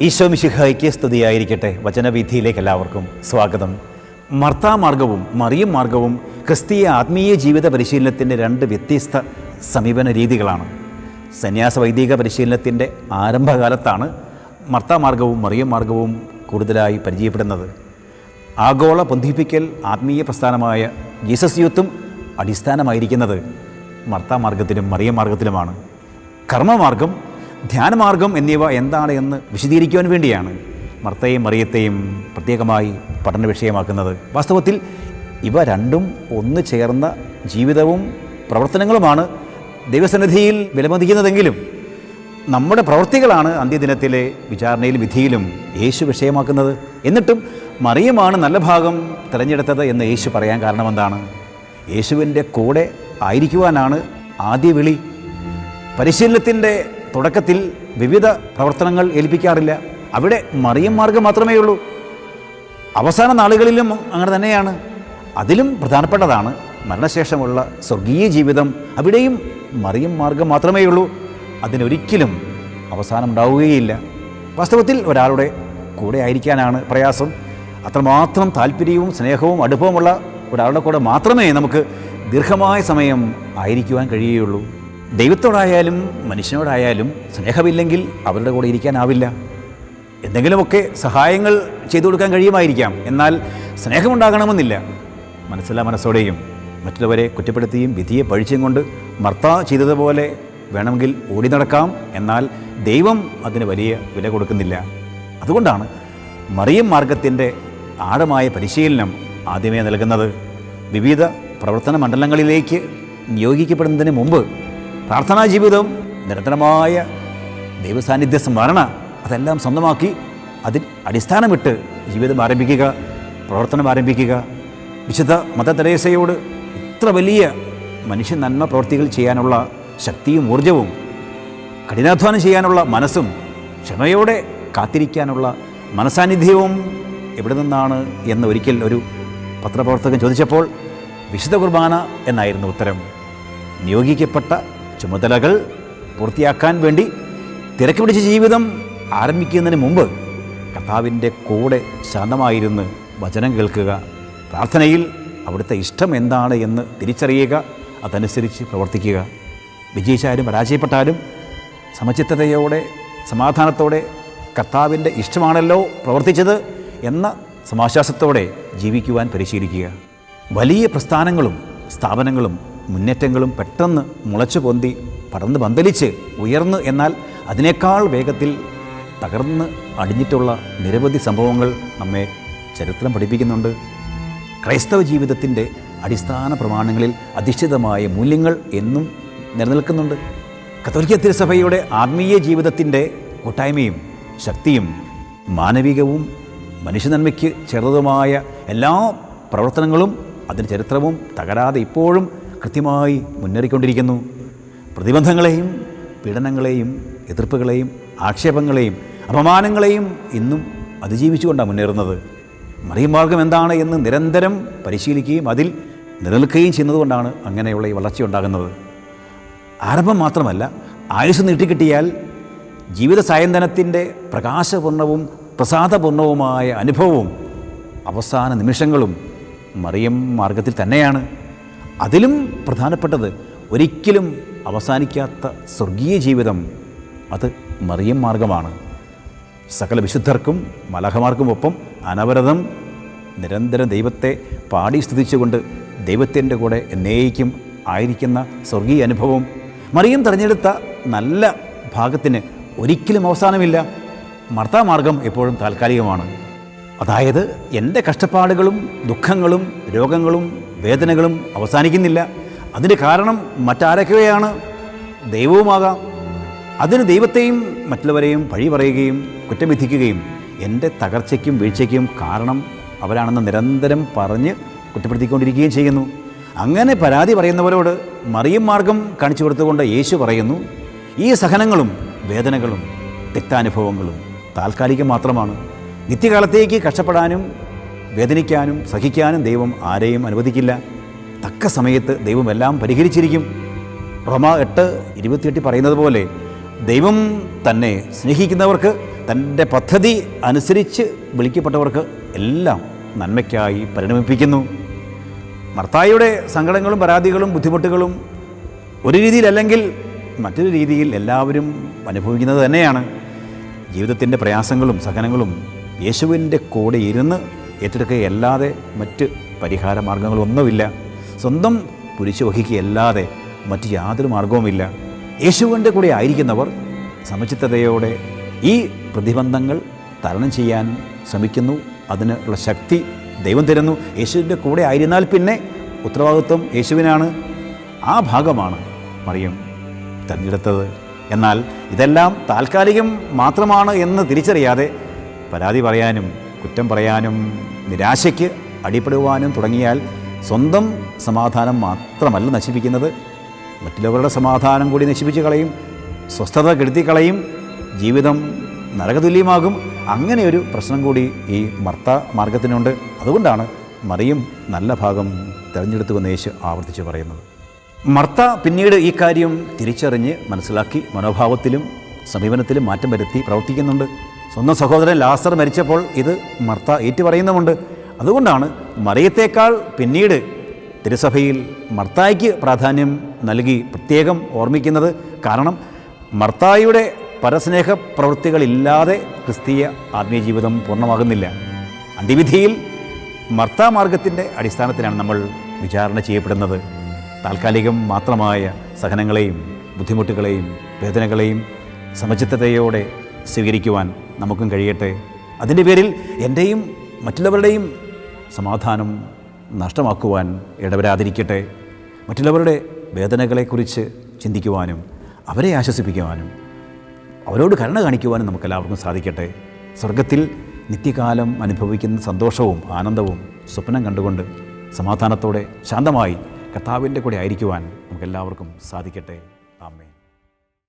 ഈശോ മിശിഹായ്ക്ക് സ്തുതിയായിരിക്കട്ടെ. വചനവിധിയിലേക്ക് എല്ലാവർക്കും സ്വാഗതം. മർത്താ മാർഗവും മറിയം മാർഗവും ക്രിസ്തീയ ആത്മീയ ജീവിത പരിശീലനത്തിന്റെ രണ്ട് വ്യത്യസ്ത സമീപന രീതികളാണ്. സന്യാസ വൈദിക പരിശീലനത്തിന്റെ ആരംഭകാലത്താണ് മർത്താ മാർഗവും മറിയം മാർഗവും കൂടുതലായി പരിചയപ്പെടുന്നത്. ആഗോള പൊന്തിപ്പിക്കൽ ആത്മീയ പ്രസ്ഥാനമായ ജീസസ് യൂത്തും അടിസ്ഥാനമായിരിക്കുന്നത് മർത്താ മർത്താമാർഗത്തിലും മറിയം മാർഗത്തിലുമാണ്. കർമ്മമാർഗം ധ്യാനമാർഗം എന്നിവ എന്താണ് എന്ന് വിശദീകരിക്കുവാൻ വേണ്ടിയാണ് മർത്തയും മറിയത്തെയും പ്രത്യേകമായി പഠന വിഷയമാക്കുന്നത്. വാസ്തവത്തിൽ ഇവ രണ്ടും ഒന്ന് ചേർന്ന ജീവിതവും പ്രവർത്തനങ്ങളുമാണ് ദൈവസന്നിധിയിൽ വിലമതിക്കുന്നതെങ്കിലും നമ്മുടെ പ്രവൃത്തികളാണ് അന്ത്യദിനത്തിലെ വിചാരണയിലും വിധിയിലും യേശു വിഷയമാക്കുന്നത്. എന്നിട്ടും മറിയമാണ് നല്ല ഭാഗം തിരഞ്ഞെടുത്തത് എന്ന് യേശു പറയാൻ കാരണമെന്താണ്? യേശുവിന്റെ കൂടെ ആയിരിക്കുവാനാണ് ആദ്യ വിളി. പരിശീലനത്തിന്റെ തുടക്കത്തിൽ വിവിധ പ്രവർത്തനങ്ങൾ ഏൽപ്പിക്കാറില്ല. അവിടെ മറിയം മാർഗം മാത്രമേ ഉള്ളൂ. അവസാന നാളുകളിലും അങ്ങനെ തന്നെയാണ്. അതിലും പ്രധാനപ്പെട്ടതാണ് മരണശേഷമുള്ള സ്വർഗീയ ജീവിതം. അവിടെയും മറിയം മാർഗം മാത്രമേ ഉള്ളൂ. അതിനൊരിക്കലും അവസാനമുണ്ടാവുകയില്ല വാസ്തവത്തിൽ ഒരാളുടെ കൂടെ ആയിരിക്കാനാണ് പ്രയാസം. അത്രമാത്രം താല്പര്യവും സ്നേഹവും അടുപ്പവുമുള്ള ഒരാളുടെ കൂടെ മാത്രമേ നമുക്ക് ദീർഘമായ സമയം ആയിരിക്കുവാൻ കഴിയുകയുള്ളൂ. ദൈവത്തോടായാലും മനുഷ്യനോടായാലും സ്നേഹമില്ലെങ്കിൽ അവരുടെ കൂടെ ഇരിക്കാനാവില്ല. എന്തെങ്കിലുമൊക്കെ സഹായങ്ങൾ ചെയ്തു കൊടുക്കാൻ കഴിയുമായിരിക്കാം. എന്നാൽ സ്നേഹമുണ്ടാകണമെന്നില്ല. മനസ്സിലാ മനസ്സോടെയും മറ്റുള്ളവരെ കുറ്റപ്പെടുത്തിയും വിധിയെ പഴിച്ചും കൊണ്ട് മർത്ത ചെയ്തതുപോലെ വേണമെങ്കിൽ ഓടി നടക്കാം. എന്നാൽ ദൈവം അതിന് വലിയ വില കൊടുക്കുന്നില്ല. അതുകൊണ്ടാണ് മറിയം മാർഗത്തിന്റെ ആഴമായ പരിശീലനം ആദ്യമേ നൽകുന്നത്. വിവിധ പ്രവർത്തന മണ്ഡലങ്ങളിലേക്ക് നിയോഗിക്കപ്പെടുന്നതിന് മുമ്പ് പ്രാർത്ഥനാ ജീവിതം നിരന്തരമായ ദൈവസാന്നിധ്യ സ്മരണ അതെല്ലാം സ്വന്തമാക്കി അതിൽ അടിസ്ഥാനമിട്ട് ജീവിതം ആരംഭിക്കുക പ്രവർത്തനം ആരംഭിക്കുക. വിശുദ്ധ മദർ തെരേസയോട് ഇത്ര വലിയ മനുഷ്യ നന്മ പ്രവൃത്തികൾ ചെയ്യാനുള്ള ശക്തിയും ഊർജവും കഠിനാധ്വാനം ചെയ്യാനുള്ള മനസ്സും ക്ഷമയോടെ കാത്തിരിക്കാനുള്ള മനസാന്നിധ്യവും എവിടെ നിന്നാണ് എന്ന് ഒരിക്കൽ ഒരു പത്രപ്രവർത്തകൻ ചോദിച്ചപ്പോൾ വിശുദ്ധ കുർബാന എന്നായിരുന്നു ഉത്തരം. നിയോഗിക്കപ്പെട്ട ചുമതലകൾ പൂർത്തിയാക്കാൻ വേണ്ടി തിരക്ക് പിടിച്ച ജീവിതം ആരംഭിക്കുന്നതിന് മുമ്പ് കർത്താവിന്റെ കൂടെ ശാന്തമായിരുന്ന് വചനം കേൾക്കുക പ്രാർത്ഥനയിൽ അവിടുത്തെ ഇഷ്ടം എന്താണ് എന്ന് തിരിച്ചറിയുക അതനുസരിച്ച് പ്രവർത്തിക്കുക. വിജയിച്ചാലും പരാജയപ്പെട്ടാലും സമചിത്തതയോടെ സമാധാനത്തോടെ കർത്താവിന്റെ ഇഷ്ടമാണല്ലോ പ്രവർത്തിച്ചത് എന്ന സമാശ്വാസത്തോടെ ജീവിക്കുവാൻ പരിശീലിക്കുക. വലിയ പ്രസ്ഥാനങ്ങളും സ്ഥാപനങ്ങളും മുന്നേറ്റങ്ങളും പെട്ടെന്ന് മുളച്ചു പൊന്തി പടർന്ന് പന്തലിച്ച് ഉയർന്ന് എന്നാൽ അതിനേക്കാൾ വേഗത്തിൽ തകർന്ന് അടിഞ്ഞിട്ടുള്ള നിരവധി സംഭവങ്ങൾ നമ്മെ ചരിത്രം പഠിപ്പിക്കുന്നുണ്ട്. ക്രൈസ്തവ ജീവിതത്തിന്റെ അടിസ്ഥാന പ്രമാണങ്ങളിൽ അധിഷ്ഠിതമായ മൂല്യങ്ങൾ എന്നും നിലനിൽക്കുന്നുണ്ട്. കത്തോലിക്ക തിരുസഭയുടെ ആത്മീയ ജീവിതത്തിന്റെ കൂട്ടായ്മയും ശക്തിയും മാനവികവും മനുഷ്യനന്മയ്ക്ക് ചെറുതുമായ എല്ലാ പ്രവർത്തനങ്ങളും അതിന്റെ ചരിത്രവും തകരാതെ ഇപ്പോഴും കൃത്യമായി മുന്നേറിക്കൊണ്ടിരിക്കുന്നു പ്രതിബന്ധങ്ങളെയും പീഡനങ്ങളെയും എതിർപ്പുകളെയും ആക്ഷേപങ്ങളെയും അപമാനങ്ങളെയും ഇന്നും അതിജീവിച്ചുകൊണ്ടാണ് മുന്നേറുന്നത്. മറിയും മാർഗം എന്താണ് എന്ന് നിരന്തരം പരിശീലിക്കുകയും അതിൽ നിലനിൽക്കുകയും ചെയ്യുന്നതുകൊണ്ടാണ് അങ്ങനെയുള്ള ഈ വളർച്ച ഉണ്ടാകുന്നത്. ആരംഭം മാത്രമല്ല ആയുസ് നീട്ടിക്കിട്ടിയാൽ ജീവിത സായന്തനത്തിന്റെ പ്രകാശപൂർണവും പ്രസാദപൂർണവുമായ അനുഭവവും അവസാന നിമിഷങ്ങളും മറിയം മാർഗത്തിൽ തന്നെയാണ്. അതിലും പ്രധാനപ്പെട്ടത് ഒരിക്കലും അവസാനിക്കാത്ത സ്വർഗീയ ജീവിതം അത് മറിയം മാർഗമാണ്. സകല വിശുദ്ധർക്കും മലഹമാർക്കും ഒപ്പം അനവരതം നിരന്തരം ദൈവത്തെ പാടി സ്തുതിച്ചുകൊണ്ട് ദൈവത്തിന്റെ കൂടെ എന്നേക്കും ആയിരിക്കുന്ന സ്വർഗീയ അനുഭവം മറിയം തിരഞ്ഞെടുത്ത നല്ല ഭാഗത്തിന് ഒരിക്കലും അവസാനമില്ല. മർത്താമാർഗം എപ്പോഴും താൽക്കാലികമാണ്. അതായത് എന്റെ കഷ്ടപ്പാടുകളും ദുഃഖങ്ങളും രോഗങ്ങളും വേദനകളും അവസാനിക്കുന്നില്ല. അതിന് കാരണം മറ്റാരൊക്കെയാണ്? ദൈവവുമാകാം. അതിന് ദൈവത്തെയും മറ്റുള്ളവരെയും പഴി പറയുകയും കുറ്റം വിധിക്കുകയും എന്റെ തകർച്ചയ്ക്കും വീഴ്ചയ്ക്കും കാരണം അവരാണെന്ന് നിരന്തരം പറഞ്ഞ് കുറ്റപ്പെടുത്തിക്കൊണ്ടിരിക്കുകയും ചെയ്യുന്നു. അങ്ങനെ പരാതി പറയുന്നവരോട് മറിയം മാർഗം കാണിച്ചു കൊടുത്തുകൊണ്ട് യേശു പറയുന്നു ഈ സഹനങ്ങളും വേദനകളും തെറ്റാനുഭവങ്ങളും താൽക്കാലികം മാത്രമാണ്. നിത്യകാലത്തേക്ക് കഷ്ടപ്പെടാനും വേദനിക്കാനും സഹിക്കാനും ദൈവം ആരെയും അനുവദിക്കില്ല. തക്ക സമയത്ത് ദൈവം എല്ലാം പരിഹരിച്ചിരിക്കും. റോമ എട്ട് ഇരുപത്തിയെട്ടിൽ പറയുന്നത് പോലെ ദൈവം തന്നെ സ്നേഹിക്കുന്നവർക്ക് തന്റെ പദ്ധതി അനുസരിച്ച് വിളിക്കപ്പെട്ടവർക്ക് എല്ലാം നന്മയ്ക്കായി പരിണമിപ്പിക്കുന്നു. മർത്തായിയുടെ സങ്കടങ്ങളും പരാതികളും ബുദ്ധിമുട്ടുകളും ഒരു രീതിയിലല്ലെങ്കിൽ മറ്റൊരു രീതിയിൽ എല്ലാവരും അനുഭവിക്കുന്നത് തന്നെയാണ്. ജീവിതത്തിന്റെ പ്രയാസങ്ങളും സഹനങ്ങളും യേശുവിന്റെ കൂടെ ഇരുന്ന് ഏറ്റെടുക്കുകയല്ലാതെ മറ്റ് പരിഹാര മാർഗങ്ങളൊന്നുമില്ല. സ്വന്തം കുരിശ് വഹിക്കുകയല്ലാതെ മറ്റ് യാതൊരു മാർഗവുമില്ല. യേശുവിന്റെ കൂടെ ആയിരിക്കുന്നവർ സമചിത്തതയോടെ ഈ പ്രതിബന്ധങ്ങൾ തരണം ചെയ്യാൻ ശ്രമിക്കുന്നു. അതിനുള്ള ശക്തി ദൈവം തരുന്നു. യേശുവിന്റെ കൂടെ ആയിരുന്നാൽ പിന്നെ ഉത്തരവാദിത്വം യേശുവിനാണ്. ആ ഭാഗമാണ് മറിയം തിരഞ്ഞെടുത്തത്. എന്നാൽ ഇതെല്ലാം താൽക്കാലികം മാത്രമാണ് എന്ന് തിരിച്ചറിയാതെ പരാതി പറയാനും കുറ്റം പറയാനും നിരാശയ്ക്ക് അടിപ്പെടുവാനും തുടങ്ങിയാൽ സ്വന്തം സമാധാനം മാത്രമല്ല നശിപ്പിക്കുന്നത്. മറ്റുള്ളവരുടെ സമാധാനം കൂടി നശിപ്പിച്ച് കളയും സ്വസ്ഥത കെടുത്തി കളയും ജീവിതം നരകതുല്യമാകും. അങ്ങനെ ഒരു പ്രശ്നം കൂടി ഈ മർത്ത മാർഗത്തിനുണ്ട്. അതുകൊണ്ടാണ് മറിയും നല്ല ഭാഗം തിരഞ്ഞെടുത്തുവെന്ന് യേശു ആവർത്തിച്ച് പറയുന്നത്. മർത്ത പിന്നീട് ഈ കാര്യം തിരിച്ചറിഞ്ഞ് മനസ്സിലാക്കി മനോഭാവത്തിലും സമീപനത്തിലും മാറ്റം വരുത്തി പ്രവർത്തിക്കുന്നുണ്ട്. സ്വന്തം സഹോദരൻ ലാസർ മരിച്ചപ്പോൾ ഇത് മർത്ത ഏറ്റുപറയുന്നുമുണ്ട്. അതുകൊണ്ടാണ് മറിയത്തേക്കാൾ പിന്നീട് തിരുസഭയിൽ മർത്തായ്ക്ക് പ്രാധാന്യം നൽകി പ്രത്യേകം ഓർമ്മിക്കുന്നത്. കാരണം മർത്തായിയുടെ പരസ്നേഹ പ്രവൃത്തികളില്ലാതെ ക്രിസ്തീയ ആത്മീയ ജീവിതം പൂർണമാകുന്നില്ല. അന്തിവിധിയിൽ മർത്താ മാർഗത്തിന്റെ അടിസ്ഥാനത്തിലാണ് നമ്മൾ വിചാരണ ചെയ്യപ്പെടുന്നത്. താൽക്കാലികം മാത്രമായ സഹനങ്ങളെയും ബുദ്ധിമുട്ടുകളെയും വേദനകളെയും സമചിത്തതയോടെ സ്വീകരിക്കുവാൻ നമുക്കും കഴിയട്ടെ. അതിന്റെ പേരിൽ എന്റെയും മറ്റുള്ളവരുടെയും സമാധാനം നഷ്ടമാക്കുവാൻ ഇടവരാതിരിക്കട്ടെ. മറ്റുള്ളവരുടെ വേദനകളെക്കുറിച്ച് ചിന്തിക്കുവാനും അവരെ ആശ്വസിപ്പിക്കുവാനും അവരോട് കരുണ കാണിക്കുവാനും നമുക്കെല്ലാവർക്കും സാധിക്കട്ടെ. സ്വർഗത്തിൽ നിത്യകാലം അനുഭവിക്കുന്ന സന്തോഷവും ആനന്ദവും സ്വപ്നം കണ്ടുകൊണ്ട് സമാധാനത്തോടെ ശാന്തമായി കർത്താവിന്റെ കൂടെ ആയിരിക്കുവാൻ നമുക്കെല്ലാവർക്കും സാധിക്കട്ടെ. ആമേൻ.